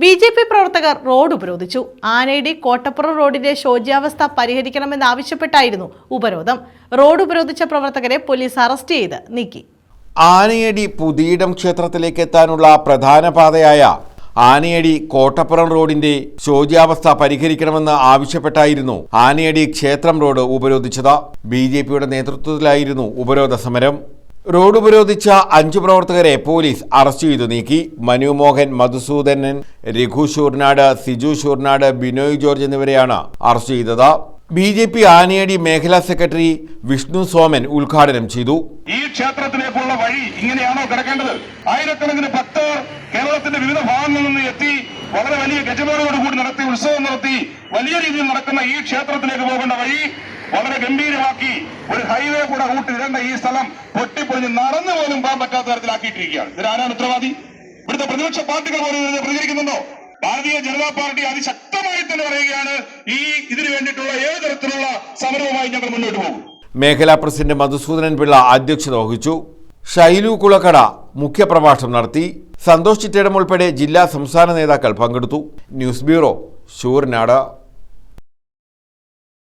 B J P പ്രവർത്തകർ road ഉപരോധിച്ചു. ആനയിടി കോട്ടപ്പുറം റോഡിന്റെ ശോച്യാവസ്ഥ പരിഹരിക്കണമെന്നാവശ്യപ്പെട്ടായിരുന്നു ഉപരോധം. റോഡ് ഉപരോധിച്ച പ്രവർത്തകരെ പോലീസ് അറസ്റ്റ് ചെയ്ത് നീക്കി. ആനയടി പുതിയിടം ക്ഷേത്രത്തിലേക്ക് എത്താനുള്ള പ്രധാന പാതയായ ആനയടി കോട്ടപ്പുറം റോഡിന്റെ ശോച്യാവസ്ഥ പരിഹരിക്കണമെന്ന് ആവശ്യപ്പെട്ടായിരുന്നു ആനയടി ക്ഷേത്രം റോഡ് ഉപരോധിച്ചത്. ബി നേതൃത്വത്തിലായിരുന്നു ഉപരോധ സമരം. റോഡ് ഉപരോധിച്ച അഞ്ച് പ്രവർത്തകരെ പോലീസ് അറസ്റ്റ് ചെയ്തു നീക്കി. മനുമോഹൻ മധുസൂദനൻ രഘു ഷൂർനാട് സിജു ഷൂർനാട് ബിനോയ് ജോർജ് എന്നിവരെയാണ് അറസ്റ്റ് ചെയ്തത്. ബി ജെ പി ആനയടി മേഖലാ സെക്രട്ടറി വിഷ്ണു സോമൻ ഉദ്ഘാടനം ചെയ്തു. ഈ ക്ഷേത്രത്തിലേക്കുള്ള വഴി ഇങ്ങനെയാണോ കിടക്കേണ്ടത്? ആയിരക്കണക്കിന് ഭക്തർ കേരളത്തിന്റെ വിവിധ ഭാഗങ്ങളിൽ നിന്ന് എത്തി വളരെ വലിയ ഗജമേളയോട് കൂടി നടത്തി ഉത്സവം നടത്തി വലിയ രീതിയിൽ നടക്കുന്ന ഈ ക്ഷേത്രത്തിലേക്ക് പോകേണ്ട വഴി വളരെ ഗംഭീരമാക്കി ഒരു ഹൈവേ കൂടെ കൂട്ടിയിടേണ്ട ഈ സ്ഥലം പൊട്ടിപ്പൊളിഞ്ഞ് നടന്നു പോലും പോകാൻ പറ്റാത്ത തരത്തിലാക്കിയിട്ടിരിക്കുകയാണ്. ഇതിൽ ആരാണ് ഉത്തരവാദി? ഇവിടുത്തെ പ്രതിപക്ഷ പാർട്ടികൾ പോലും ഇതിനെ പ്രതികരിക്കുന്നുണ്ടോ? ഭാരതീയ ജനതാ പാർട്ടി അതിശക്തമായി തന്നെ പറയുകയാണ് ഈ ഇതിനു വേണ്ടിയിട്ടുള്ള ഏത് തരത്തിലുള്ള സമരവുമായി ഞങ്ങൾ മുന്നോട്ട് പോകും. മേഖലാ പ്രസിഡന്റ് മധുസൂദനൻ പിള്ള അധ്യക്ഷത വഹിച്ചു. ഷൈലു കുളക്കട മുഖ്യപ്രഭാഷണം നടത്തി. സന്തോഷ് ചിറ്റേടം ഉൾപ്പെടെ ജില്ലാ സംസ്ഥാന നേതാക്കൾ പങ്കെടുത്തു. News bureau Sooranad